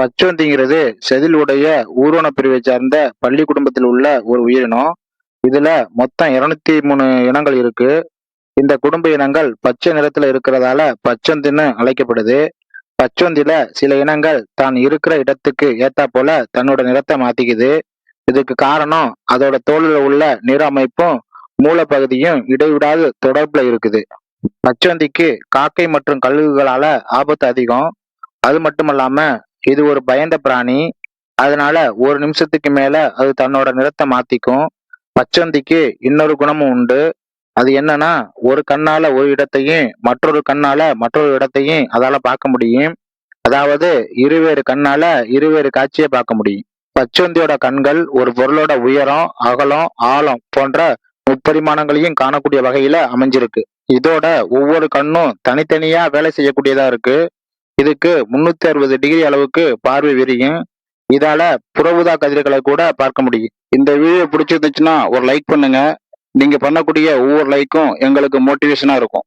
பச்சோந்திங்கிறது செதில் உடைய ஊர்வன பிரிவை சார்ந்த பள்ளி குடும்பத்தில் உள்ள ஒரு உயிரினம். இதுல மொத்தம் இருநூத்தி மூணு இனங்கள் இருக்கு. இந்த குடும்ப இனங்கள் பச்சை நிறத்துல இருக்கிறதால பச்சோந்தின்னு அழைக்கப்படுது. பச்சோந்தில சில இனங்கள் தான் இருக்கிற இடத்துக்கு ஏத்தா போல தன்னோட நிறத்தை மாத்திக்குது. இதுக்கு காரணம் அதோட தோலில் உள்ள நிற அமைப்பும் மூலப்பகுதியும் இடைவிடாது தொடர்புல இருக்குது. பச்சொந்திக்கு காக்கை மற்றும் கழுகுகளால ஆபத்து அதிகம். அது மட்டுமல்லாம இது ஒரு பயந்த பிராணி. அதனால ஒரு நிமிஷத்துக்கு மேல அது தன்னோட நிறத்தை மாத்திக்கும். பச்சந்திக்கு இன்னொரு குணமும் உண்டு. அது என்னன்னா ஒரு கண்ணால ஒரு இடத்தையும் மற்றொரு கண்ணால மற்றொரு இடத்தையும் அதால பார்க்க முடியும். அதாவது இருவேறு கண்ணால இருவேறு காட்சியை பார்க்க முடியும். பச்சந்தியோட கண்கள் ஒரு பொருளோட உயரம் அகலம் ஆழம் போன்ற முப்பரிமாணங்களையும் காணக்கூடிய வகையில அமைஞ்சிருக்கு. இதோட ஒவ்வொரு கண்ணும் தனித்தனியா வேலை செய்யக்கூடியதா இருக்கு. இதுக்கு முன்னூத்தி அறுபது டிகிரி அளவுக்கு பார்வை விரியும். இதால புறவுதா கதிர்களை கூட பார்க்க முடியும். இந்த வீடியோ பிடிச்சிருந்துச்சுன்னா ஒரு லைக் பண்ணுங்க. நீங்க பண்ணக்கூடிய ஒவ்வொரு லைக்கும் எங்களுக்கு மோட்டிவேஷனா இருக்கும்.